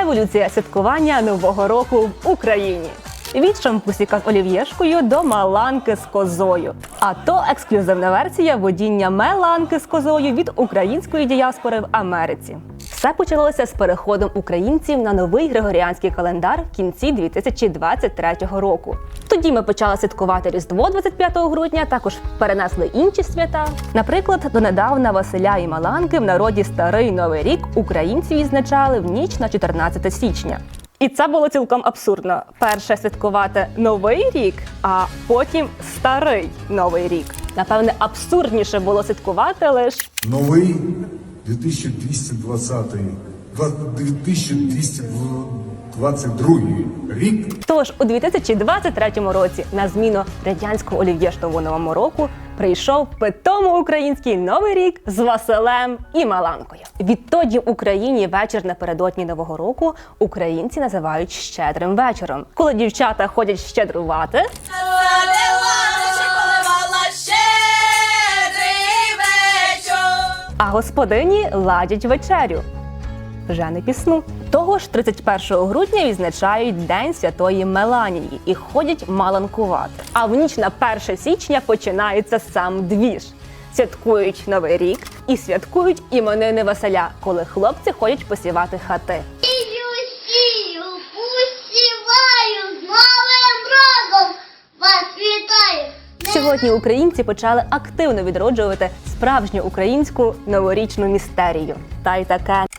Еволюція святкування Нового року в Україні. Від шампусіка з олів'єшкою до маланки з козою. А то ексклюзивна версія водіння меланки з козою від української діаспори в Америці. Все почалося з переходом українців на новий григоріанський календар в кінці 2023 року. Тоді ми почали святкувати Різдво 25 грудня, також перенесли інші свята. Наприклад, донедавна Василя і Маланки в народі Старий Новий рік українці відзначали в ніч на 14 січня. І це було цілком абсурдно. Перше святкувати новий рік, а потім старий новий рік. Напевне, абсурдніше було святкувати лише Новий 2220 два- 2222 рік Тож у 2023 році на зміну радянського олів'єштову новому року прийшов питомо український новий рік з Василем і Маланкою. Відтоді в Україні вечір напередодні нового року українці називають щедрим вечором, коли дівчата ходять щедрувати. Господині ладять вечерю. Вже не пісну. Того ж 31 грудня відзначають День Святої Меланії і ходять маланкувати. А в ніч на 1 січня починається сам двіж. Святкують Новий рік і святкують іменини Василя, коли хлопці ходять посівати хати. Сьогодні українці почали активно відроджувати справжню українську новорічну містерію. Та й таке